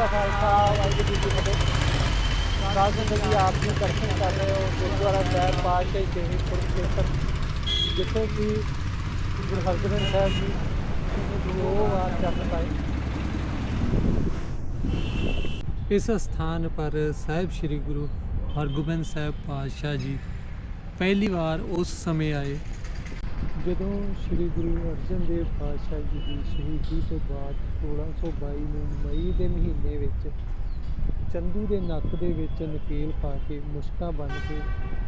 ਕਾ ਖਾਲਸਾ ਵਾਹਿਗੁਰੂ ਜੀ ਕੀ ਫਤਿਹ ਸਾਧ ਸੰਗਤ ਜੀ ਆਪ ਜੀ ਦਰਸ਼ਨ ਕਰ ਰਹੇ ਹੋ ਗੁਰਦੁਆਰਾ ਸਾਹਿਬ ਪਾਤਸ਼ਾਹੀ ਦੇਵੀ ਕੁਰੂਕਸ਼ੇਤਰ ਜਿੱਥੇ ਕਿ ਗੁਰੂ ਹਰਗੋਬਿੰਦ ਸਾਹਿਬ ਜੀ ਦੋ ਵਾਰ ਚੱਲ ਪਾਏ ਇਸ ਸਥਾਨ ਪਰ ਸਾਹਿਬ ਸ੍ਰੀ ਗੁਰੂ ਹਰਗੋਬਿੰਦ ਸਾਹਿਬ ਪਾਤਸ਼ਾਹ ਜੀ ਪਹਿਲੀ ਵਾਰ ਉਸ ਸਮੇਂ ਆਏ ਜਦੋਂ ਸ੍ਰੀ ਗੁਰੂ ਅਰਜਨ ਦੇਵ ਪਾਤਸ਼ਾਹ ਜੀ ਦੀ ਸ਼ਹੀਦੀ ਤੋਂ ਬਾਅਦ 1622 ਨੂੰ ਮਈ ਦੇ ਮਹੀਨੇ ਵਿੱਚ ਚੰਦੂ ਦੇ ਨੱਕ ਦੇ ਵਿੱਚ ਨਕੇਲ ਪਾ ਕੇ ਮੁਸ਼ਕਾਂ ਬਣ ਕੇ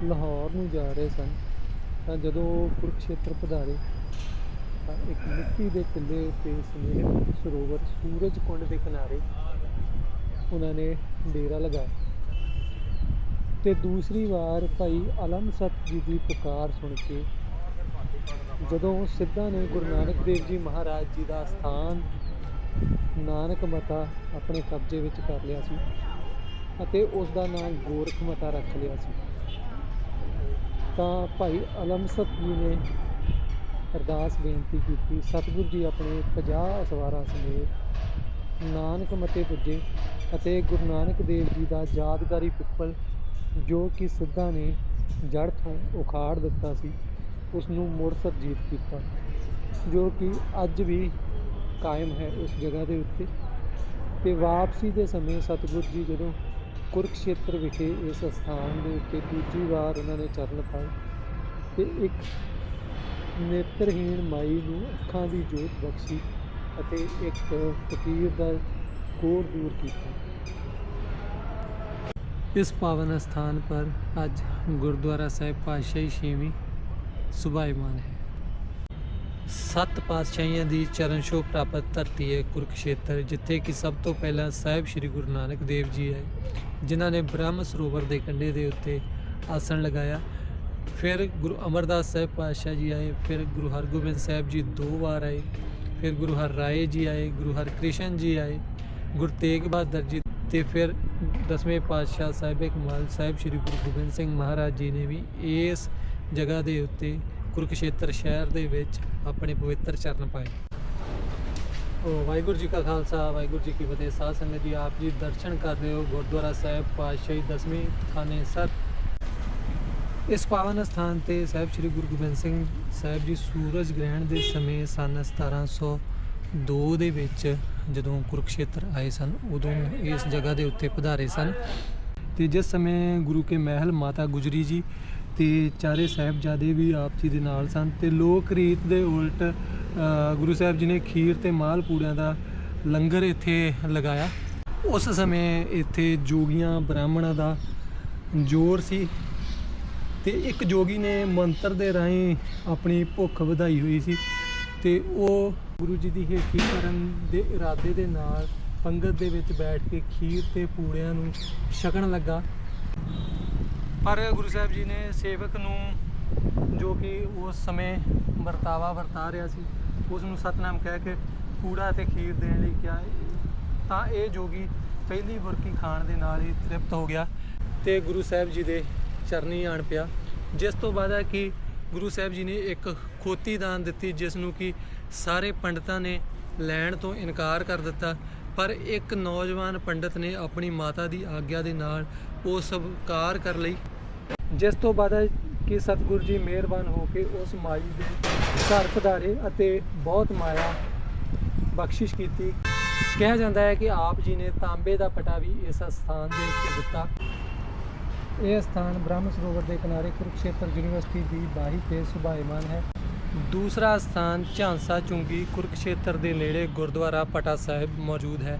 ਲਾਹੌਰ ਨੂੰ ਜਾ ਰਹੇ ਸਨ, ਤਾਂ ਜਦੋਂ ਉਹ ਕੁਰੂਕਸ਼ੇਤਰ ਪਧਾਰੇ, ਤਾਂ ਇੱਕ ਮਿੱਟੀ ਦੇ ਕਿੱਲੇ ਉੱਤੇ ਸੁਨੇਹੇ ਸਰੋਵਰ ਸੂਰਜ ਕੁੰਡ ਦੇ ਕਿਨਾਰੇ ਉਹਨਾਂ ਨੇ ਡੇਰਾ ਲਗਾਇਆ। ਤੇ ਦੂਸਰੀ ਵਾਰ ਭਾਈ ਅਲਮ ਸਤ ਜੀ ਦੀ ਪੁਕਾਰ ਸੁਣ ਕੇ ਜਦੋਂ ਸਿੱਧਾ ਨੇ ਗੁਰੂ ਨਾਨਕ ਦੇਵ ਜੀ ਮਹਾਰਾਜ ਜੀ ਦਾ ਸਥਾਨ ਨਾਨਕ ਮਤਾ ਆਪਣੇ ਕਬਜ਼ੇ ਵਿੱਚ ਕਰ ਲਿਆ ਸੀ ਅਤੇ ਉਸ ਦਾ ਨਾਮ ਗੋਰਖ ਮਤਾ ਰੱਖ ਲਿਆ ਸੀ। ਤਾਂ ਭਾਈ ਅਲਮ ਜੀ ਨੇ ਅਰਦਾਸ ਬੇਨਤੀ ਕੀਤੀ, ਸਤਿਗੁਰੂ ਜੀ ਆਪਣੇ 50 ਅਸਵਾਰਾਂ ਸਮੇਤ ਨਾਨਕ ਮਤੇ ਪੁੱਜੇ ਅਤੇ ਗੁਰੂ ਨਾਨਕ ਦੇਵ ਜੀ ਦਾ ਯਾਦਗਾਰੀ ਪਿੱਪਲ ਜੋ ਕਿ ਸਿੱਧਾ ਨੇ ਜੜ ਤੋਂ ਉਖਾੜ ਦਿੱਤਾ ਸੀ। ਉਸ ਨੂੰ ਮੁੜ ਸਰਜੀਤ ਕੀਤਾ ਜੋ ਕਿ ਅੱਜ ਵੀ ਕਾਇਮ ਹੈ ਉਸ ਜਗ੍ਹਾ ਦੇ ਉੱਤੇ। ਤੇ ਵਾਪਸੀ ਦੇ ਸਮੇਂ ਸਤਿਗੁਰ ਜੀ ਜਦੋਂ ਕੁਰਕਸ਼ੇਤਰ ਵਿਖੇ ਇਸ ਸਥਾਨ ਦੇ ਉੱਤੇ ਦੂਜੀ ਵਾਰ ਉਹਨਾਂ ਨੇ ਚਰਨ ਪਾਏ, ਤੇ ਇੱਕ ਨੇਤਰਹੀਣ ਮਾਈ ਨੂੰ ਅੱਖਾਂ ਦੀ ਜੋਤ ਬਖਸ਼ੀ ਅਤੇ ਇੱਕ ਫਕੀਰ ਦਾ ਕੋਰ ਦੂਰ ਕੀਤਾ। ਇਸ ਪਾਵਨ ਸਥਾਨ ਪਰ ਅੱਜ ਗੁਰਦੁਆਰਾ ਸਾਹਿਬ ਪਾਤਸ਼ਾਹੀ ਛੇਵੀਂ ਸੁਭਾਈਮਾਨ ਹੈ। ਸੱਤ ਪਾਤਸ਼ਾਹੀਆਂ ਦੀ ਚਰਨ ਛੋਹ ਪ੍ਰਾਪਤ ਧਰਤੀ ਹੈ ਕੁਰਕਸ਼ੇਤਰ, ਜਿੱਥੇ ਕਿ ਸਭ ਤੋਂ ਪਹਿਲਾਂ ਸਾਹਿਬ ਸ੍ਰੀ ਗੁਰੂ ਨਾਨਕ ਦੇਵ ਜੀ ਆਏ, ਜਿਨ੍ਹਾਂ ਨੇ ਬ੍ਰਹਮ ਸਰੋਵਰ ਦੇ ਕੰਢੇ ਦੇ ਉੱਤੇ ਆਸਣ ਲਗਾਇਆ। ਫਿਰ ਗੁਰੂ ਅਮਰਦਾਸ ਸਾਹਿਬ ਪਾਤਸ਼ਾਹ ਜੀ ਆਏ, ਫਿਰ ਗੁਰੂ ਹਰਗੋਬਿੰਦ ਸਾਹਿਬ ਜੀ ਦੋ ਵਾਰ ਆਏ, ਫਿਰ ਗੁਰੂ ਹਰ ਰਾਏ ਜੀ ਆਏ, ਗੁਰੂ ਹਰਕ੍ਰਿਸ਼ਨ ਜੀ ਆਏ, ਗੁਰੂ ਤੇਗ ਬਹਾਦਰ ਜੀ ਤੇ ਫਿਰ ਦਸਵੇਂ ਪਾਤਸ਼ਾਹ ਸਾਹਿਬ ਕਮਾਲ ਸਾਹਿਬ, ਸ੍ਰੀ ਗੁਰੂ ਗੋਬਿੰਦ ਸਿੰਘ ਮਹਾਰਾਜ ਜੀ ਨੇ ਵੀ ਇਸ ਜਗ੍ਹਾ ਦੇ ਉੱਤੇ ਕੁਰਕਸ਼ੇਤਰ ਸ਼ਹਿਰ ਦੇ ਵਿੱਚ ਆਪਣੇ ਪਵਿੱਤਰ ਚਰਨ ਪਾਏ। ਉਹ ਵਾਹਿਗੁਰੂ ਜੀ ਕਾ ਖਾਲਸਾ, ਵਾਹਿਗੁਰੂ ਜੀ ਕੀ ਫਤਿਹ। ਸਾਧ ਸੰਗਤ ਜੀ, ਆਪ ਜੀ ਦਰਸ਼ਨ ਕਰ ਰਹੇ ਹੋ ਗੁਰਦੁਆਰਾ ਸਾਹਿਬ, ਪਾਤਸ਼ਾਹੀ ਦਸਵੇਂ ਥਾਨੇ ਸਰ। ਇਸ ਪਾਵਨ ਸਥਾਨ ਤੇ ਸਾਹਿਬ ਸ੍ਰੀ ਗੁਰੂ ਗੋਬਿੰਦ ਸਿੰਘ ਸਾਹਿਬ ਜੀ ਸੂਰਜ ਗ੍ਰਹਿਣ ਦੇ ਸਮੇਂ ਸਨ 1702 ਦੇ ਵਿੱਚ ਜਦੋਂ ਕੁਰਕਸ਼ੇਤਰ ਆਏ ਸਨ, ਉਦੋਂ ਇਸ ਜਗ੍ਹਾ ਦੇ ਉੱਤੇ ਪਧਾਰੇ ਸਨ। ਤੇ ਜਿਸ ਸਮੇਂ ਗੁਰੂ ਕੇ ਮਹਿਲ ਮਾਤਾ ਗੁਜਰੀ ਜੀ ਤੇ ਚਾਰੇ ਸਾਹਿਬਜ਼ਾਦੇ ਵੀ ਆਪ ਜੀ ਦੇ ਨਾਲ ਸਨ ਤੇ ਲੋਕ ਰੀਤ ਦੇ ਉਲਟ ਗੁਰੂ ਸਾਹਿਬ ਜੀ ਨੇ ਖੀਰ ਤੇ ਮਾਲ ਪੂੜਿਆਂ ਦਾ ਲੰਗਰ ਇੱਥੇ ਲਗਾਇਆ। ਉਸ ਸਮੇਂ ਇੱਥੇ ਜੋਗੀਆਂ ਬ੍ਰਾਹਮਣਾਂ ਦਾ ਜੋਰ ਸੀ ਤੇ ਇੱਕ ਜੋਗੀ ਨੇ ਮੰਤਰ ਦੇ ਰਾਹੀਂ ਆਪਣੀ ਭੁੱਖ ਵਧਾਈ ਹੋਈ ਸੀ ਤੇ ਉਹ ਗੁਰੂ ਜੀ ਦੀ ਹੇਠੀ ਕਰਨ ਦੇ ਇਰਾਦੇ ਦੇ ਨਾਲ ਪੰਗਤ ਦੇ ਵਿੱਚ ਬੈਠ ਕੇ ਖੀਰ ਤੇ ਪੂੜਿਆਂ ਨੂੰ ਛਕਣ ਲੱਗਾ। ਪਰ ਗੁਰੂ ਸਾਹਿਬ ਜੀ ਨੇ ਸੇਵਕ ਨੂੰ ਜੋ ਕਿ ਉਸ ਸਮੇਂ ਵਰਤਾਵਾ ਵਰਤਾ ਰਿਹਾ ਸੀ, ਉਸ ਨੂੰ ਸਤਨਾਮ ਕਹਿ ਕੇ ਕੂੜਾ ਤੇ ਖੀਰ ਦੇਣ ਲਈ ਕਿਹਾ। ਤਾਂ ਇਹ ਜੋਗੀ ਪਹਿਲੀ ਬੁਰਕੀ ਖਾਣ ਦੇ ਨਾਲ ਹੀ ਤ੍ਰਿਪਤ ਹੋ ਗਿਆ ਤੇ ਗੁਰੂ ਸਾਹਿਬ ਜੀ ਦੇ ਚਰਨੀ ਆਣ ਪਿਆ। ਜਿਸ ਤੋਂ ਬਾਅਦ ਹੈ ਕਿ ਗੁਰੂ ਸਾਹਿਬ ਜੀ ਨੇ ਇੱਕ ਖੋਤੀ ਦਾਨ ਦਿੱਤੀ, ਜਿਸ ਨੂੰ ਕਿ ਸਾਰੇ ਪੰਡਤਾਂ ਨੇ ਲੈਣ ਤੋਂ ਇਨਕਾਰ ਕਰ ਦਿੱਤਾ। ਪਰ ਇੱਕ ਨੌਜਵਾਨ ਪੰਡਤ ਨੇ ਆਪਣੀ ਮਾਤਾ ਦੀ ਆਗਿਆ ਦੇ ਨਾਲ ਉਹ ਸਵੀਕਾਰ ਕਰ ਲਈ। ਜਿਸ ਤੋਂ ਬਾਅਦ ਕਿ ਸਤਿਗੁਰੂ ਜੀ ਮਿਹਰਬਾਨ ਹੋ ਕੇ ਉਸ ਮਾਈ ਦੇ ਘਰ ਪਧਾਰੇ ਅਤੇ ਬਹੁਤ ਮਾਇਆ ਬਖਸ਼ਿਸ਼ ਕੀਤੀ। ਕਿਹਾ ਜਾਂਦਾ ਹੈ ਕਿ ਆਪ ਜੀ ਨੇ ਤਾਂਬੇ ਦਾ ਪਟਾ ਵੀ ਇਸ ਸਥਾਨ ਦੇ ਉੱਤੇ ਦਿੱਤਾ। ਇਹ ਸਥਾਨ ਬ੍ਰਹਮ ਸਰੋਵਰ ਦੇ ਕਿਨਾਰੇ ਕੁਰਕਸ਼ੇਤਰ ਯੂਨੀਵਰਸਿਟੀ ਦੀ ਬਾਹੀ ਤੇ ਸੁਭਾਈਮਾਨ ਹੈ। ਦੂਸਰਾ ਸਥਾਨ ਝਾਂਸਾ ਚੁੰਗੀ ਕੁਰਕਸ਼ੇਤਰ ਦੇ ਨੇੜੇ ਗੁਰਦੁਆਰਾ ਪਟਾ ਸਾਹਿਬ ਮੌਜੂਦ ਹੈ।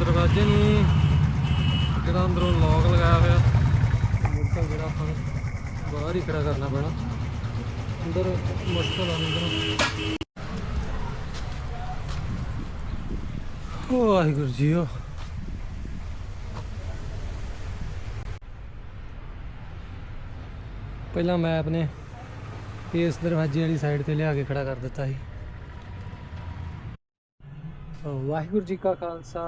ਦਰਵਾਜ਼ੇ ਨੂੰ ਜਿਹੜਾ ਅੰਦਰੋਂ ਲੌਕ ਲਗਾਇਆ ਹੋਇਆ। ਮੋਟਰ ਜਿਹੜਾ ਆਪਾਂ ਨੂੰ ਬਾਹਰ ਹੀ ਖੜਾ ਕਰਨਾ ਪੈਣਾ। ਅੰਦਰ ਮੁਸ਼ਕਲ ਆ ਅੰਦਰ ਓ ਵਾਹਿਗੁਰੂ ਜੀ ਓ ਪਹਿਲਾਂ ਮੈਂ ਨੇ ਇਸ ਦਰਵਾਜ਼ੇ ਵਾਲੀ ਸਾਈਡ ਤੇ ਲਿਆ ਕੇ ਖੜਾ ਕਰ ਦਿੱਤਾ ਸੀ। ਵਾਹਿਗੁਰੂ ਜੀ ਕਾ ਖਾਲਸਾ,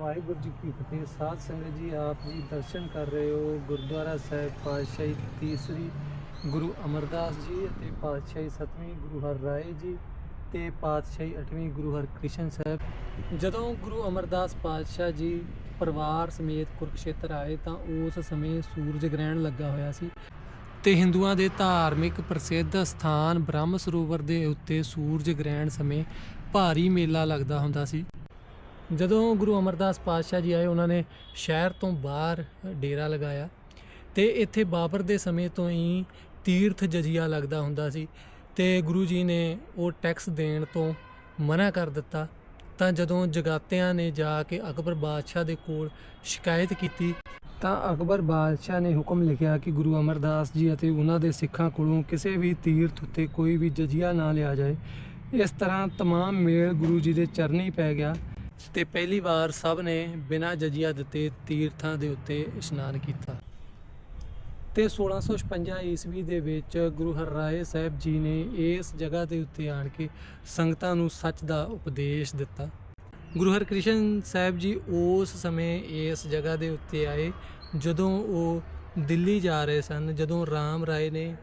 ਵਾਹਿਗੁਰੂ ਜੀ ਕੀ ਫਤਿਹ। ਸਾਧ ਸੰਗਤ ਜੀ, ਆਪ ਜੀ ਦਰਸ਼ਨ ਕਰ ਰਹੇ ਹੋ ਗੁਰਦੁਆਰਾ ਸਾਹਿਬ ਪਾਤਸ਼ਾਹੀ ਤੀਸਰੀ ਗੁਰੂ ਅਮਰਦਾਸ ਜੀ ਅਤੇ ਪਾਤਸ਼ਾਹੀ ਸਤਵੀਂ ਗੁਰੂ ਹਰ ਰਾਏ ਜੀ ਤੇ ਪਾਤਸ਼ਾਹੀ 8ਵੀਂ ਗੁਰੂ ਹਰਕ੍ਰਿਸ਼ਨ ਸਾਹਿਬ। ਜਦੋਂ ਗੁਰੂ ਅਮਰਦਾਸ ਪਾਤਸ਼ਾਹ ਜੀ ਪਰਿਵਾਰ ਸਮੇਤ ਕੁਰਕਸ਼ੇਤਰ ਆਏ ਤਾਂ ਉਸ ਸਮੇਂ ਸੂਰਜ ਗ੍ਰਹਿਣ ਲੱਗਾ ਹੋਇਆ ਸੀ ਤੇ ਹਿੰਦੂਆਂ ਦੇ ਧਾਰਮਿਕ ਪ੍ਰਸਿੱਧ ਸਥਾਨ ਬ੍ਰਹਮ ਸਰੋਵਰ ਦੇ ਉੱਤੇ ਸੂਰਜ ਗ੍ਰਹਿਣ ਸਮੇਂ ਭਾਰੀ ਮੇਲਾ ਲੱਗਦਾ ਹੁੰਦਾ ਸੀ। ਜਦੋਂ ਗੁਰੂ ਅਮਰਦਾਸ ਪਾਤਸ਼ਾਹ ਜੀ ਆਏ, ਉਹਨਾਂ ਨੇ ਸ਼ਹਿਰ ਤੋਂ ਬਾਹਰ ਡੇਰਾ ਲਗਾਇਆ ਤੇ ਇੱਥੇ ਬਾਬਰ ਦੇ ਸਮੇਂ ਤੋਂ ਹੀ ਤੀਰਥ ਜਜੀਆ ਲੱਗਦਾ ਹੁੰਦਾ ਸੀ ਤੇ ਗੁਰੂ ਜੀ ਨੇ ਉਹ ਟੈਕਸ ਦੇਣ ਤੋਂ ਮਨਾ ਕਰ ਦਿੱਤਾ। ਤਾਂ ਜਦੋਂ ਜਗਾਤਿਆਂ ਨੇ ਜਾ ਕੇ ਅਕਬਰ ਬਾਦਸ਼ਾਹ ਦੇ ਕੋਲ ਸ਼ਿਕਾਇਤ ਕੀਤੀ, ਤਾਂ ਅਕਬਰ ਬਾਦਸ਼ਾਹ ਨੇ ਹੁਕਮ ਲਿਖਿਆ ਕਿ ਗੁਰੂ ਅਮਰਦਾਸ ਜੀ ਅਤੇ ਉਹਨਾਂ ਦੇ ਸਿੱਖਾਂ ਕੋਲੋਂ ਕਿਸੇ ਵੀ ਤੀਰਥ ਉੱਤੇ ਕੋਈ ਵੀ ਜਜੀਆ ਨਾ ਲਿਆ ਜਾਏ। ਇਸ ਤਰ੍ਹਾਂ तमाम ਮੇਲ ਗੁਰੂ ਜੀ ਦੇ ਚਰਨੀ ਪੈ ਗਿਆ ਤੇ ਪਹਿਲੀ ਵਾਰ ਸਭ ਨੇ ਬਿਨਾਂ ਜਜੀਆ ਦਿੱਤੇ ਤੀਰਥਾਂ ਦੇ ਉੱਤੇ ਇਸ਼ਨਾਨ ਕੀਤਾ ਤੇ 1656 ਈਸਵੀ ਦੇ ਵਿੱਚ ਗੁਰੂ ਹਰਰਾਏ ਸਾਹਿਬ ਜੀ ਨੇ ਇਸ ਜਗ੍ਹਾ ਦੇ ਉੱਤੇ ਆਣ ਕੇ ਸੰਗਤਾਂ ਨੂੰ ਸੱਚ ਦਾ ਉਪਦੇਸ਼ ਦਿੱਤਾ ਗੁਰੂ ਹਰਕ੍ਰਿਸ਼ਨ ਸਾਹਿਬ ਜੀ ਉਸ ਸਮੇਂ ਇਸ ਜਗ੍ਹਾ ਦੇ ਉੱਤੇ ਆਏ ਜਦੋਂ ਉਹ ਦਿੱਲੀ ਜਾ ਰਹੇ ਸਨ ਜਦੋਂ ਰਾਮ ਰਾਏ ਨੇ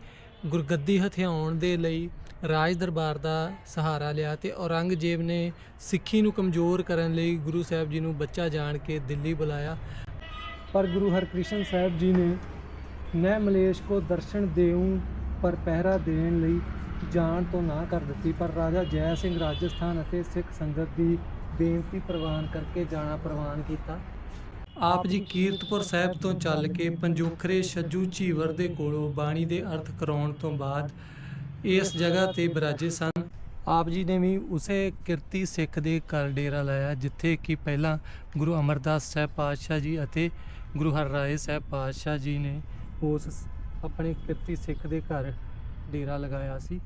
ਗੁਰਗੱਦੀ ਹਥਿਆਉਣ ਦੇ ਲਈ ਰਾਜ ਦਰਬਾਰ ਦਾ ਸਹਾਰਾ ਲਿਆ ਤੇ ਔਰੰਗਜ਼ੇਬ ਨੇ ਸਿੱਖੀ ਨੂੰ ਕਮਜ਼ੋਰ ਕਰਨ ਲਈ ਗੁਰੂ ਸਾਹਿਬ ਜੀ ਨੂੰ ਬੱਚਾ ਜਾਣ ਕੇ ਦਿੱਲੀ ਬੁਲਾਇਆ। ਪਰ ਗੁਰੂ ਹਰਕ੍ਰਿਸ਼ਨ ਸਾਹਿਬ ਜੀ ਨੇ ਮੈਂ ਮਲੇਸ਼ ਕੋ ਦਰਸ਼ਨ ਦੇਉ ਪਰ ਪਹਿਰਾ ਦੇਣ ਲਈ ਜਾਣ ਤੋਂ ਨਾ ਕਰ ਦਿੱਤੀ। ਪਰ ਰਾਜਾ ਜੈ ਸਿੰਘ ਰਾਜਸਥਾਨ ਅਤੇ ਸਿੱਖ ਸੰਗਤ ਦੀ ਬੇਨਤੀ ਪ੍ਰਵਾਨ ਕਰਕੇ ਜਾਣਾ ਪ੍ਰਵਾਨ ਕੀਤਾ। ਆਪ ਜੀ ਕੀਰਤਪੁਰ ਸਾਹਿਬ ਤੋਂ ਚੱਲ ਕੇ ਪੰਜੋਖਰੇ ਛੱਜੂ ਝੀਵਰ ਦੇ ਕੋਲੋਂ ਬਾਣੀ ਦੇ ਅਰਥ ਕਰਾਉਣ ਤੋਂ ਬਾਅਦ ਇਸ ਜਗ੍ਹਾ ਤੇ ਬਿਰਾਜੇ ਸਨ। ਆਪ ਜੀ ਨੇ ਵੀ ਉਸੇ ਕਿਰਤੀ ਸਿੱਖ ਦੇ ਘਰ ਡੇਰਾ ਲਾਇਆ, ਜਿੱਥੇ ਕਿ ਪਹਿਲਾਂ ਗੁਰੂ ਅਮਰਦਾਸ ਸਾਹਿਬ ਪਾਤਸ਼ਾਹ ਜੀ ਅਤੇ ਗੁਰੂ ਹਰਰਾਏ ਸਾਹਿਬ ਪਾਤਸ਼ਾਹ ਜੀ ਨੇ ਉਸ ਆਪਣੇ ਕਿਰਤੀ ਸਿੱਖ ਦੇ ਘਰ ਡੇਰਾ ਲਗਾਇਆ ਸੀ।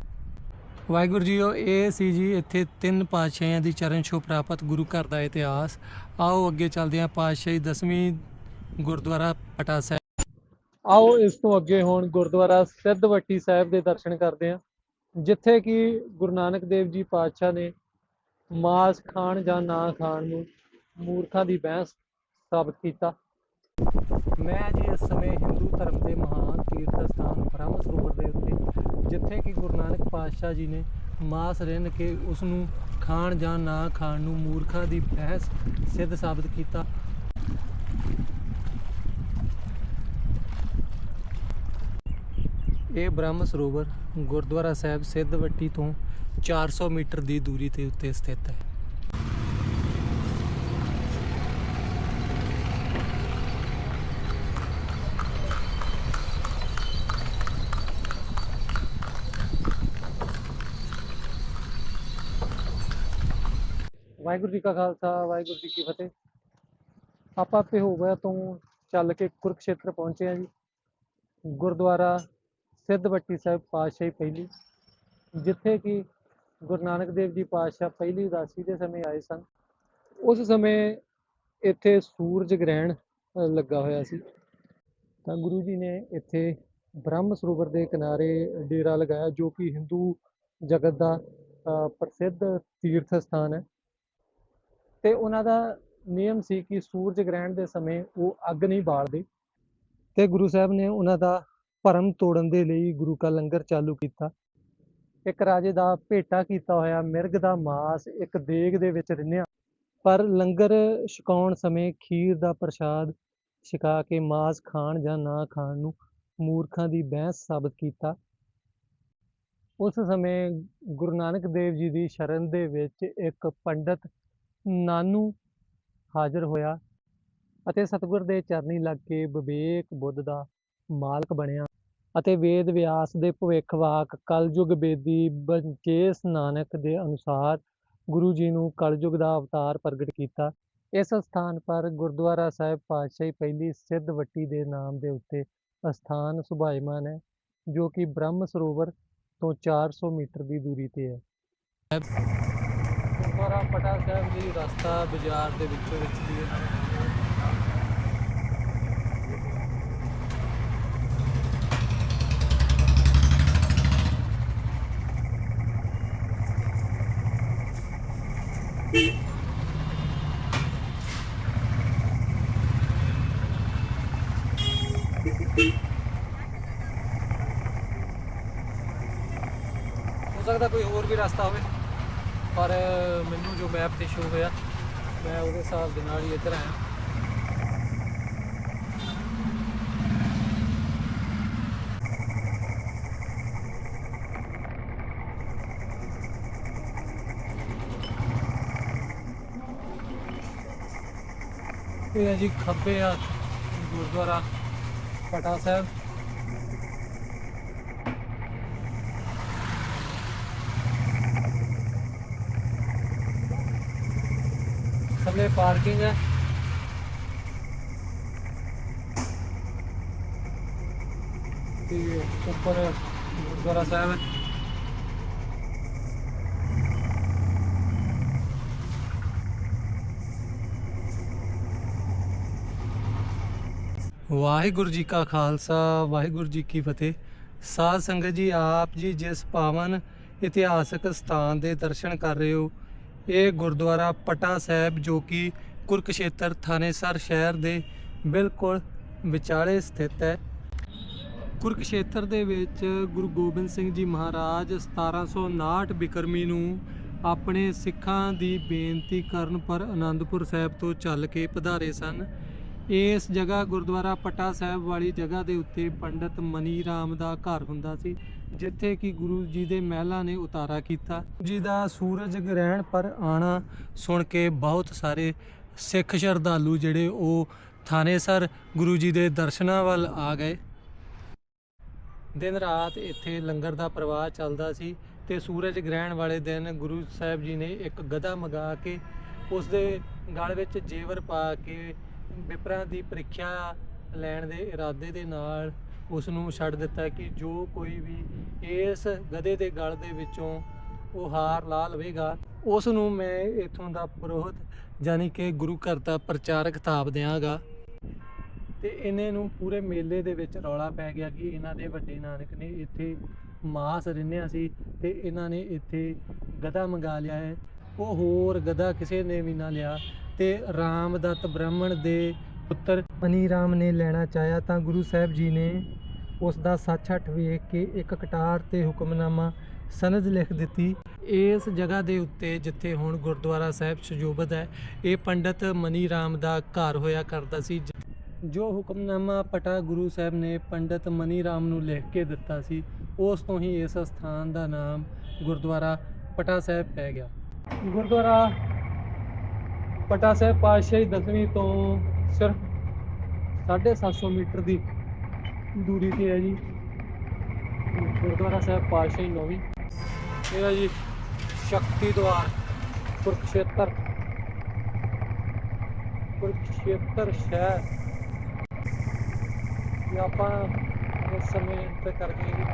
ਵਾਹਿਗੁਰੂ ਜੀਓ, ਇਹ ਸੀ ਜੀ ਇੱਥੇ ਤਿੰਨ ਪਾਤਸ਼ਾਹਾਂ ਦੀ ਚਰਨ ਛੋਹ ਪ੍ਰਾਪਤ ਗੁਰੂ ਘਰ ਦਾ ਇਤਿਹਾਸ। ਆਓ ਅੱਗੇ ਚੱਲਦੇ ਹਾਂ ਪਾਤਸ਼ਾਹੀ ਦਸਵੀਂ ਗੁਰਦੁਆਰਾ ਪਟਾ ਸਾਹਿਬ। ਆਓ ਇਸ ਤੋਂ ਅੱਗੇ ਹੁਣ ਗੁਰਦੁਆਰਾ ਸਿੱਧਵੱਟੀ ਸਾਹਿਬ ਦੇ ਦਰਸ਼ਨ ਕਰਦੇ ਹਾਂ। ਜਿੱਥੇ ਕਿ ਗੁਰੂ ਨਾਨਕ ਦੇਵ ਜੀ ਪਾਤਸ਼ਾਹ ਨੇ ਮਾਸ ਖਾਣ ਜਾਂ ਨਾ ਖਾਣ ਨੂੰ ਮੂਰਖਾਂ ਦੀ ਬਹਿਸ ਸਾਬਤ ਕੀਤਾ। ਮੈਂ ਜੀ ਇਸ ਸਮੇਂ ਹਿੰਦੂ ਧਰਮ ਦੇ ਮਹਾਨ ਤੀਰਥ ਸਥਾਨ ਬ੍ਰਹਮ ਸਰੋਵਰ ਦੇ ਉੱਤੇ, ਜਿੱਥੇ ਕਿ ਗੁਰੂ ਨਾਨਕ ਪਾਤਸ਼ਾਹ ਜੀ ਨੇ ਮਾਸ ਰਿੰਨ ਕੇ ਉਸ ਨੂੰ ਖਾਣ ਜਾਂ ਨਾ ਖਾਣ ਨੂੰ ਮੂਰਖਾਂ ਦੀ ਬਹਿਸ ਸਿੱਧ ਸਾਬਤ ਕੀਤਾ। ਇਹ ਬ੍ਰਹਮ ਸਰੋਵਰ ਗੁਰਦੁਆਰਾ ਸਾਹਿਬ ਸਿੱਧ ਵੱਟੀ ਤੋਂ 400 ਮੀਟਰ ਦੀ ਦੂਰੀ ਤੇ ਉੱਤੇ ਸਥਿਤ ਹੈ। ਵਾਹਿਗੁਰੂ ਜੀ ਕਾ ਖਾਲਸਾ, ਵਾਹਿਗੁਰੂ ਜੀ ਕੀ ਫਤਿਹ। ਆਪਾਂ ਪਿਹੋਵਾ ਤੋਂ ਚੱਲ ਕੇ ਕੁਰਕਸ਼ੇਤਰ ਪਹੁੰਚੇ ਹਾਂ ਜੀ। ਗੁਰਦੁਆਰਾ ਸਿੱਧ ਸਿੱਧਵੱਟੀ ਸਾਹਿਬ ਪਾਤਸ਼ਾਹੀ ਪਹਿਲੀ ਜਿੱਥੇ ਕਿ ਗੁਰੂ ਨਾਨਕ ਦੇਵ ਜੀ ਪਾਤਸ਼ਾਹ ਪਹਿਲੀ ਉਦਾਸੀ ਦੇ ਸਮੇਂ ਆਏ ਸਨ। ਉਸ ਸਮੇਂ ਇੱਥੇ ਸੂਰਜ ਗ੍ਰਹਿਣ ਲੱਗਾ ਹੋਇਆ ਸੀ। ਤਾਂ ਗੁਰੂ ਜੀ ਨੇ ਇੱਥੇ ਬ੍ਰਹਮ ਸਰੋਵਰ ਦੇ ਕਿਨਾਰੇ ਡੇਰਾ ਲਗਾਇਆ ਜੋ ਕਿ ਹਿੰਦੂ ਜਗਤ ਦਾ ਅ, ਪ੍ਰਸਿੱਧ ਤੀਰਥ ਸਥਾਨ ਹੈ। ਤੇ ਉਹਨਾਂ ਦਾ ਨਿਯਮ ਸੀ ਕਿ ਸੂਰਜ ਗ੍ਰਹਿਣ ਦੇ ਸਮੇਂ ਉਹ ਅੱਗ ਨਹੀਂ ਬਾਲਦੇ। ਤੇ ਗੁਰੂ ਸਾਹਿਬ ਨੇ ਉਹਨਾਂ ਦਾ ਭਰਮ ਤੋੜਨ ਦੇ ਲਈ ਗੁਰੂ ਕਾ ਲੰਗਰ ਚਾਲੂ ਕੀਤਾ। ਇੱਕ ਰਾਜੇ ਦਾ ਭੇਟਾ ਕੀਤਾ ਹੋਇਆ ਮਿਰਗ ਦਾ ਮਾਸ ਇੱਕ ਦੇਗ ਦੇ ਵਿੱਚ ਰਿੰਨਿਆ। ਪਰ ਲੰਗਰ ਛਕਾਉਣ ਸਮੇਂ ਖੀਰ ਦਾ ਪ੍ਰਸ਼ਾਦ ਛਕਾ ਕੇ ਮਾਸ ਖਾਣ ਜਾਂ ਨਾ ਖਾਣ ਨੂੰ ਮੂਰਖਾਂ ਦੀ ਬਹਿਸ ਸਾਬਤ ਕੀਤਾ। ਉਸ ਸਮੇਂ ਗੁਰੂ ਨਾਨਕ ਦੇਵ ਜੀ ਦੀ ਸ਼ਰਨ ਦੇ ਵਿੱਚ ਇੱਕ ਪੰਡਤ ਨਾਨੂ ਹਾਜ਼ਰ ਹੋਇਆ ਅਤੇ ਸਤਿਗੁਰ ਦੇ ਚਰਨੀ ਲੱਗ ਕੇ ਵਿਵੇਕ ਬੁੱਧ ਦਾ ਮਾਲਕ ਬਣਿਆ। ਅਤੇ ਵੇਦ ਵਿਆਸ ਦੇ ਭਵਿੱਖਵਾਕ ਕਲਯੁਗ ਬੇਦੀ ਬੰਚੇਸ ਨਾਨਕ ਦੇ ਅਨੁਸਾਰ ਗੁਰੂ ਜੀ ਨੂੰ ਕਲਯੁਗ ਦਾ ਅਵਤਾਰ ਪ੍ਰਗਟ ਕੀਤਾ। ਇਸ ਸਥਾਨ ਪਰ ਗੁਰਦੁਆਰਾ ਸਾਹਿਬ ਪਾਤਸ਼ਾਹੀ ਪਹਿਲੀ ਸਿੱਧ ਵੱਟੀ ਦੇ ਨਾਮ ਦੇ ਉੱਤੇ ਅਸਥਾਨ ਸੁਭਾਇਮਾਨ ਹੈ, ਜੋ ਕਿ ਬ੍ਰਹਮ ਸਰੋਵਰ ਤੋਂ 400 ਮੀਟਰ ਦੀ ਦੂਰੀ ਤੇ ਹੈ। ਗੁਰਦੁਆਰਾ ਪਟਾ ਸਾਹਿਬ ਜੀ ਰਸਤਾ ਬਾਜ਼ਾਰ ਦੇ ਵਿੱਚੋਂ ਵਿੱਚ ਦੀ ਹੈ ਹੋ ਸਕਦਾ ਕੋਈ ਹੋਰ ਵੀ ਰਸਤਾ ਹੋਵੇ ਪਰ ਮੈਨੂੰ ਜੋ ਮੈਪ ਤੇ ਸ਼ੋ ਹੋਇਆ ਮੈਂ ਉਹਦੇ ਹਿਸਾਬ ਦੇ ਨਾਲ ਹੀ ਇੱਧਰ ਆਇਆ ਇਹ ਹੈ ਜੀ ਖੱਬੇ ਹੱਥ ਗੁਰਦੁਆਰਾ ਪਟਾ ਸਾਹਿਬ ਥੱਲੇ ਪਾਰਕਿੰਗ ਹੈ। ਤੇ ਉੱਪਰ ਗੁਰਦੁਆਰਾ ਸਾਹਿਬ ਹੈ। ਵਾਹਿਗੁਰੂ ਜੀ ਕਾ ਖਾਲਸਾ, ਵਾਹਿਗੁਰੂ ਜੀ ਕੀ ਫਤਿਹ। ਸਾਧ ਸੰਗਤ ਜੀ, ਆਪ ਜੀ ਜਿਸ ਪਾਵਨ ਇਤਿਹਾਸਕ ਸਥਾਨ ਦੇ ਦਰਸ਼ਨ ਕਰ ਰਹੇ ਹੋ ਇਹ ਗੁਰਦੁਆਰਾ ਪਟਾ ਸਾਹਿਬ ਜੋ ਕਿ ਕੁਰਕਸ਼ੇਤਰ ਥਾਣੇਸਰ ਸ਼ਹਿਰ ਦੇ ਬਿਲਕੁਲ ਵਿਚਾਲੇ ਸਥਿਤ ਹੈ। ਕੁਰਕਸ਼ੇਤਰ ਦੇ ਵਿੱਚ ਗੁਰੂ ਗੋਬਿੰਦ ਸਿੰਘ ਜੀ ਮਹਾਰਾਜ 1759 ਬਿਕਰਮੀ ਨੂੰ ਆਪਣੇ ਸਿੱਖਾਂ ਦੀ ਬੇਨਤੀ ਕਰਨ ਪਰ ਆਨੰਦਪੁਰ ਸਾਹਿਬ ਤੋਂ ਚੱਲ ਕੇ ਪਧਾਰੇ ਸਨ। ਇਸ ਜਗ੍ਹਾ ਗੁਰਦੁਆਰਾ ਪਟਾ ਸਾਹਿਬ ਵਾਲੀ ਜਗ੍ਹਾ ਦੇ ਉੱਤੇ ਪੰਡਤ ਮਨੀ ਰਾਮ ਦਾ ਘਰ ਹੁੰਦਾ ਸੀ। ਜਿੱਥੇ ਕਿ ਗੁਰੂ ਜੀ ਦੇ ਮਹਿਲਾਂ ਨੇ ਉਤਾਰਾ ਕੀਤਾ। ਜੀ ਦਾ ਸੂਰਜ ਗ੍ਰਹਿਣ ਪਰ ਆਣਾ ਸੁਣ ਕੇ ਬਹੁਤ ਸਾਰੇ ਸਿੱਖ ਸ਼ਰਧਾਲੂ ਜਿਹੜੇ ਉਹ ਥਾਨੇਸਰ ਗੁਰੂ ਜੀ ਦੇ ਦਰਸ਼ਨਾਂ ਵੱਲ ਆ ਗਏ। ਦਿਨ ਰਾਤ ਇੱਥੇ ਲੰਗਰ ਦਾ ਪ੍ਰਵਾਹ ਚੱਲਦਾ ਸੀ ਤੇ ਸੂਰਜ ਗ੍ਰਹਿਣ ਵਾਲੇ ਦਿਨ ਗੁਰੂ ਸਾਹਿਬ ਜੀ ਨੇ ਇੱਕ ਗਧਾ ਮੰਗਾ ਕੇ ਉਸ ਦੇ ਗਲ ਵਿੱਚ ਜੇਵਰ ਪਾ ਕੇ ਵਿਪਰਾਂ ਦੀ ਪ੍ਰੀਖਿਆ ਲੈਣ ਦੇ ਇਰਾਦੇ ਦੇ ਨਾਲ ਉਸ ਨੂੰ ਛੱਡ ਦਿੱਤਾ ਕਿ ਜੋ ਕੋਈ ਵੀ ਇਸ ਗਧੇ ਦੇ ਗਲ ਦੇ ਵਿੱਚੋਂ ਉਹ ਹਾਰ ਲਾ ਲਵੇਗਾ ਉਸ ਨੂੰ ਮੈਂ ਇਥੋਂ ਦਾ ਪੁਰੋਹਿਤ ਯਾਨੀ ਕਿ ਗੁਰੂ ਘਰ ਦਾ ਪ੍ਰਚਾਰਕ ਥਾਪ ਦਿਆਂਗਾ। ਤੇ ਇਹਨੇ ਨੂੰ ਪੂਰੇ ਮੇਲੇ ਦੇ ਵਿੱਚ ਰੌਲਾ ਪੈ ਗਿਆ ਕਿ ਇਹਨਾਂ ਦੇ ਵੱਡੇ ਨਾਨਕ ਨੇ ਇੱਥੇ ਮਾਸ ਰਿੰਨਿਆ ਸੀ ਤੇ ਇਹਨਾਂ ਨੇ ਇੱਥੇ ਗਧਾ ਮੰਗਾ ਲਿਆ ਹੈ। ਉਹ ਹੋਰ ਗਧਾ ਕਿਸੇ ਨੇ ਵੀ ਨਾ ਲਿਆ ਤੇ ਰਾਮਦੱਤ ਬ੍ਰਾਹਮਣ ਦੇ ਪੁੱਤਰ ਮਨੀ ਰਾਮ ਨੇ ਲੈਣਾ ਚਾਹਿਆ ਤਾਂ ਗੁਰੂ ਸਾਹਿਬ ਜੀ ਨੇ ਉਸ ਦਾ ਸੱਚ-ਹੱਟ ਵੇਖ ਕੇ ਇੱਕ ਕਟਾਰ ਤੇ ਹੁਕਮਨਾਮਾ ਸਨਦ ਲਿਖ ਦਿੱਤੀ। ਇਸ ਜਗ੍ਹਾ ਦੇ ਉੱਤੇ ਜਿੱਥੇ ਹੁਣ ਗੁਰਦੁਆਰਾ ਸਾਹਿਬ ਸੁਜੋਬਤ ਹੈ, ਇਹ ਪੰਡਤ ਮਨੀ ਰਾਮ ਦਾ ਘਰ ਹੋਇਆ ਕਰਦਾ ਸੀ। ਜੋ ਹੁਕਮਨਾਮਾ ਪਟਾ ਗੁਰੂ ਸਾਹਿਬ ਨੇ ਪੰਡਤ ਮਨੀ ਰਾਮ ਨੂੰ ਲਿਖ ਕੇ ਦਿੱਤਾ ਸੀ, ਉਸ ਤੋਂ ਹੀ ਇਸ ਸਥਾਨ ਦਾ ਨਾਮ ਗੁਰਦੁਆਰਾ ਪਟਾ ਸਾਹਿਬ ਪੈ ਗਿਆ। ਗੁਰਦੁਆਰਾ ਪਟਾ ਸਾਹਿਬ ਪਾਤਸ਼ਾਹੀ ਦਸਵੀਂ ਤੋਂ ਸਿਰਫ 750 ਮੀਟਰ ਦੀ ਦੂਰੀ ਤੇ ਹੈ ਜੀ। ਗੁਰਦੁਆਰਾ ਸਾਹਿਬ ਪਾਤਸ਼ਾਹੀ ਨੌਵੀਂ ਇਹ ਹੈ ਜੀ ਸ਼ਕਤੀ ਦੁਆਰ ਕੁਰਕਸ਼ੇਤਰ। ਕੁਰਕਸ਼ੇਤਰ ਸ਼ਹਿਰ। ਇਹ ਆਪਾਂ ਇਸ ਸਮੇਂ ਤੇ ਕਰ ਗਏ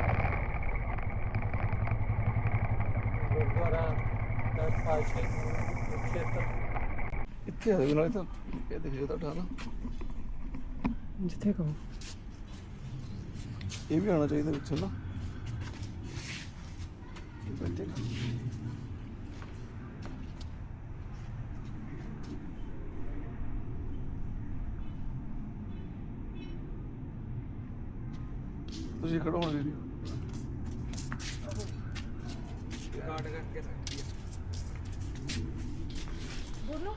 ਗੁਰਦੁਆਰਾ ਸਾਹਿਬ ਪਾਤਸ਼ਾਹੀ ਨੌਵੀਂ ਕੁਰਕਸ਼ੇਤਰ। ਇੱਥੇ ਆ ਨਾਲੇ ਤਾਂ ਇਹ ਦੇਖ ਜੋ ਤੁਹਾਡਾ ਨਾ। ਜਿੱਥੇ ਕਹੋ। ਇਹ ਵੀ ਆਉਣਾ ਚਾਹੀਦਾ ਵਿੱਚ ਨਾ। ਤੁਸੀਂ ਖੜੋ ਹੁਣ ਵੀਡੀਓ। ਰਿਕਾਰਡ ਕਰਕੇ ਰੱਖੀ ਹਾਂ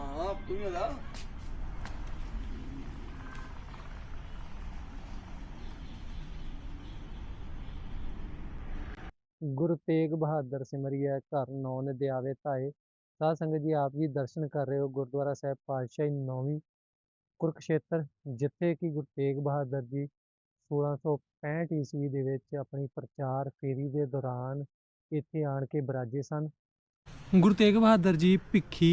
ਹਾਂ ਤੂੰ ਹੀ ਲਗਾ ਗੁਰੂ ਤੇਗ ਬਹਾਦਰ ਸਿਮਰਿਐ ਘਰ ਨੌ ਨਿਧਿਆਵੇ ਧਾਏ। ਸਾਧ ਸੰਗਤ ਜੀ ਆਪ ਜੀ ਦਰਸ਼ਨ ਕਰ ਰਹੇ ਹੋ ਗੁਰਦੁਆਰਾ ਸਾਹਿਬ ਪਾਤਸ਼ਾਹੀ ਨੌਵੀਂ ਕੁਰਕਸ਼ੇਤਰ ਜਿੱਥੇ ਕਿ ਗੁਰੂ ਤੇਗ ਬਹਾਦਰ ਜੀ 1665 ਈਸਵੀ ਦੇ ਵਿੱਚ ਆਪਣੀ ਪ੍ਰਚਾਰ ਫੇਰੀ ਦੇ ਦੌਰਾਨ ਇੱਥੇ ਆਣ ਕੇ ਬਿਰਾਜੇ ਸਨ। ਗੁਰੂ ਤੇਗ ਬਹਾਦਰ ਜੀ ਭਿੱਖੀ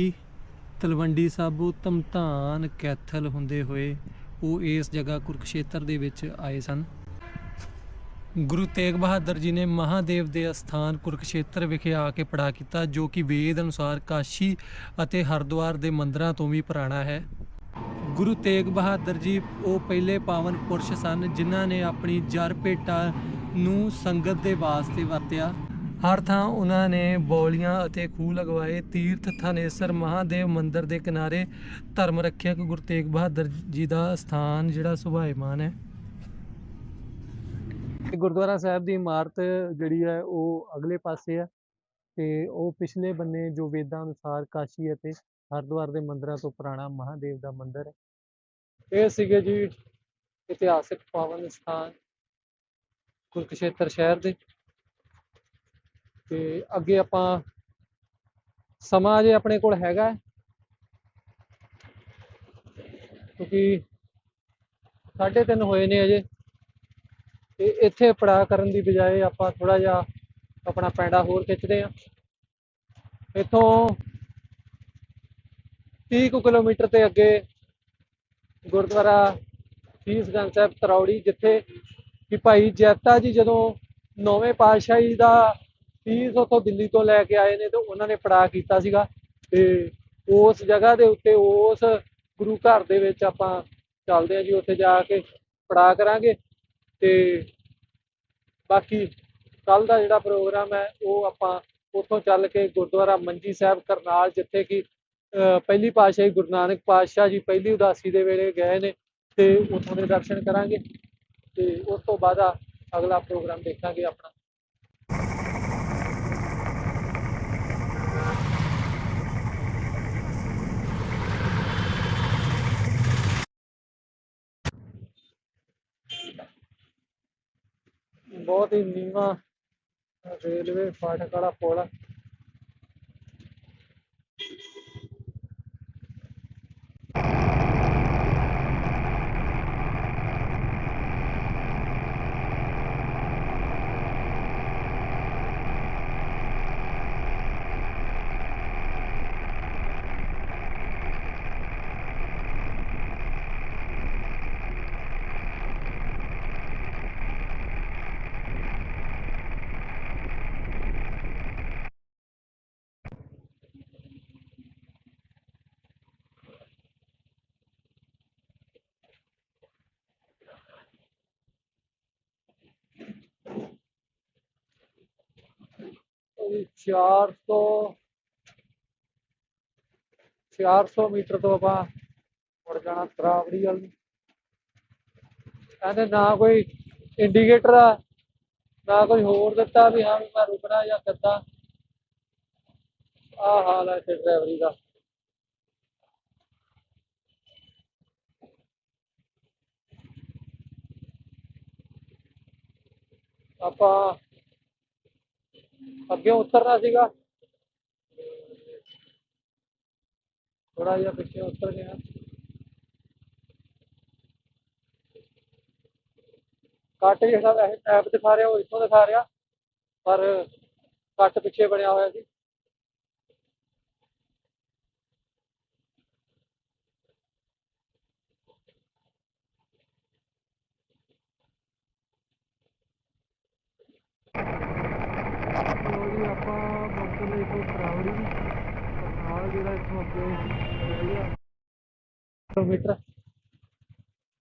ਤਲਵੰਡੀ ਸਾਬੋ ਧਮਧਾਨ ਕੈਥਲ ਹੁੰਦੇ ਹੋਏ ਉਹ ਇਸ ਜਗ੍ਹਾ ਕੁਰਕਸ਼ੇਤਰ ਦੇ ਵਿੱਚ ਆਏ ਸਨ। ਗੁਰੂ ਤੇਗ ਬਹਾਦਰ ਜੀ ਨੇ ਮਹਾਦੇਵ ਦੇ ਅਸਥਾਨ ਕੁਰਕਸ਼ੇਤਰ ਵਿਖੇ ਆ ਕੇ ਪੜਾ ਕੀਤਾ, ਜੋ ਕਿ ਵੇਦ ਅਨੁਸਾਰ ਕਾਸ਼ੀ ਅਤੇ ਹਰਿਦੁਆਰ ਦੇ ਮੰਦਰਾਂ ਤੋਂ ਵੀ ਪੁਰਾਣਾ ਹੈ। ਗੁਰੂ ਤੇਗ ਬਹਾਦਰ ਜੀ ਉਹ ਪਹਿਲੇ ਪਾਵਨ ਪੁਰਸ਼ ਸਨ, ਜਿਨ੍ਹਾਂ ਨੇ ਆਪਣੀ ਜਰ ਭੇਟਾ ਨੂੰ ਸੰਗਤ ਦੇ ਵਾਸਤੇ ਵਰਤਿਆ। ਹਰ ਥਾਂ ਉਹਨਾਂ ਨੇ ਬੌਲੀਆਂ ਅਤੇ ਖੂਹ ਲਗਵਾਏ। ਤੀਰਥ ਥਾਨੇਸਰ ਮਹਾਦੇਵ ਮੰਦਿਰ ਦੇ ਕਿਨਾਰੇ ਧਰਮ ਰੱਖਿਅਕ ਗੁਰੂ ਤੇਗ ਬਹਾਦਰ ਜੀ ਦਾ ਸਥਾਨ, ਜਿਹੜਾ ਸੁਭਾਇਮਾਨ ਹੈ। ਤੇ ਗੁਰਦੁਆਰਾ ਸਾਹਿਬ ਦੀ ਇਮਾਰਤ ਜਿਹੜੀ ਹੈ, ਉਹ ਅਗਲੇ ਪਾਸੇ ਹੈ ਤੇ ਉਹ ਪਿਛਲੇ ਬੰਨੇ ਜੋ ਵੇਦਾਂ ਅਨੁਸਾਰ ਕਾਸ਼ੀ ਅਤੇ ਹਰਿਦੁਆਰ ਦੇ ਮੰਦਿਰਾਂ ਤੋਂ ਪੁਰਾਣਾ ਮਹਾਦੇਵ ਦਾ ਮੰਦਿਰ ਹੈ। ਇਹ ਸੀਗੇ ਜੀ ਇਤਿਹਾਸਿਕ ਪਾਵਨ ਸਥਾਨ ਕੁਰੂਕਸ਼ੇਤਰ ਸ਼ਹਿਰ ਦੇ। ਤੇ ਅੱਗੇ ਆਪਾਂ ਸਮਾਂ ਜੇ ਆਪਣੇ ਕੋਲ ਹੈਗਾ ਕਿਉਂਕਿ ਸਾਢੇ ਤਿੰਨ ਹੋਏ ਨੇ ਅਜੇ। ਤੇ ਇੱਥੇ ਪੜਾ ਕਰਨ ਦੀ ਬਜਾਏ ਆਪਾਂ ਥੋੜਾ ਜਿਹਾ ਆਪਣਾ ਪੈਂਡਾ ਹੋਰ ਖਿੱਚਦੇ ਆ ਇੱਥੋਂ 30 ਕੁ ਕਿਲੋਮੀਟਰ ਤੇ ਅੱਗੇ ਗੁਰਦੁਆਰਾ ਸੀਸਗੰਜ ਸਾਹਿਬ ਤਰੌੜੀ ਜਿੱਥੇ ਕਿ ਭਾਈ ਜੈਤਾ ਜੀ ਜਦੋਂ ਨੌਵੇਂ ਪਾਤਸ਼ਾਹੀ ਦਾ ਫੀਸ ਉੱਥੋਂ ਦਿੱਲੀ ਤੋਂ ਲੈ ਕੇ ਆਏ ਨੇ ਤੇ ਉਹਨਾਂ ਨੇ ਪੜਾ ਕੀਤਾ ਸੀਗਾ ਤੇ ਉਸ ਜਗ੍ਹਾ ਦੇ ਉੱਤੇ ਉਸ ਗੁਰੂ ਘਰ ਦੇ ਵਿੱਚ ਆਪਾਂ ਚੱਲਦੇ ਹਾਂ ਜੀ, ਉੱਥੇ ਜਾ ਕੇ ਪੜਾ ਕਰਾਂਗੇ ਤੇ ਬਾਕੀ ਕੱਲ ਦਾ ਜਿਹੜਾ ਪ੍ਰੋਗਰਾਮ ਹੈ, ਉਹ ਆਪਾਂ ਉੱਥੋਂ ਚੱਲ ਕੇ ਗੁਰਦੁਆਰਾ ਮੰਜੀ ਸਾਹਿਬ ਕਰਨਾਲ, ਜਿੱਥੇ ਕਿ ਪਹਿਲੀ ਪਾਤਸ਼ਾਹੀ ਗੁਰੂ ਨਾਨਕ ਪਾਤਸ਼ਾਹ ਜੀ ਪਹਿਲੀ ਉਦਾਸੀ ਦੇ ਵੇਲੇ ਗਏ ਨੇ ਤੇ ਉੱਥੋਂ ਦੇ ਦਰਸ਼ਨ ਕਰਾਂਗੇ ਤੇ ਉਸ ਤੋਂ ਬਾਅਦ ਅਗਲਾ ਪ੍ਰੋਗਰਾਮ ਦੇਖਾਂਗੇ ਆਪਣਾ। ਬਹੁਤ ਹੀ ਨੀਵਾਂ ਰੇਲਵੇ ਫਾਟਕ ਵਾਲਾ ਪੁਲ 400 400 ਮੀਟਰ ਤੋਂ ਆਪਾਂ ਮੁੜ ਜਾਣਾ ਤਰਾਵੜੀ ਵੱਲ ਨੂੰ। ਕਹਿੰਦੇ ਨਾ ਕੋਈ ਇੰਡੀਕੇਟਰ ਆ, ਨਾ ਕੋਈ ਹੋਰ ਦਿੱਤਾ ਵੀ ਹਾਂ ਵੀ ਮੈਂ ਰੁਕਣਾ ਜਾਂ ਕਿੱਦਾਂ। ਆ ਹਾਲ ਹੈ ਇੱਥੇ ਡਰਾਈਵਰੀ ਦਾ। ਆਪਾਂ ਅੱਗੇ ਉਤਰਨਾ ਸੀਗਾ। ਥੋੜਾ ਜਿਹਾ ਪਿੱਛੇ ਉਤਰ ਗਿਆ। ਕੱਟ ਜਿਹੜਾ ਵੈਸੇ ਮੈਪ ਦਿਖਾ ਰਿਹਾ, ਉਹ ਇੱਥੋਂ ਦਿਖਾ ਰਿਹਾ, ਪਰ ਕੱਟ ਪਿੱਛੇ ਬਣਿਆ ਹੋਇਆ ਸੀ। ਉਹਦੀ ਆਪਾਂ ਮੁਕਤ ਲਈ ਤੋਂ ਤਰਾਵੜੀ ਨਾਲ ਜਿਹੜਾ ਇੱਥੋਂ ਅੱਗੇ ਕਿਲੋਮੀਟਰ।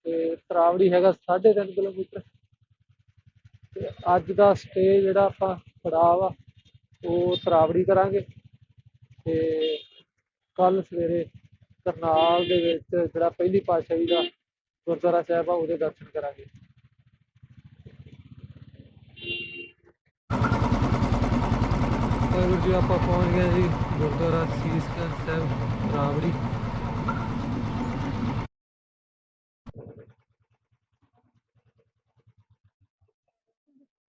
ਤੇ ਤਰਾਵੜੀ ਹੈਗਾ 3.5 ਕਿਲੋਮੀਟਰ। ਤੇ ਅੱਜ ਦਾ ਸਟੇ ਜਿਹੜਾ ਆਪਾਂ ਪੜਾਅ ਵਾ ਉਹ ਤਰਾਵੜੀ ਕਰਾਂਗੇ। ਤੇ ਕੱਲ ਸਵੇਰੇ ਕਰਨਾਲ ਦੇ ਵਿੱਚ ਜਿਹੜਾ ਪਹਿਲੀ ਪਾਤਸ਼ਾਹੀ ਦਾ ਗੁਰਦੁਆਰਾ ਸਾਹਿਬ ਆ, ਉਹਦੇ ਦਰਸ਼ਨ ਕਰਾਂਗੇ। ਵਾਹਿਗੁਰੂ ਜੀ ਆਪਾਂ ਪਹੁੰਚ ਗਏ ਜੀ ਗੁਰਦੁਆਰਾ ਸੀਸ ਸਾਹਿਬ ਰਾਵੜੀ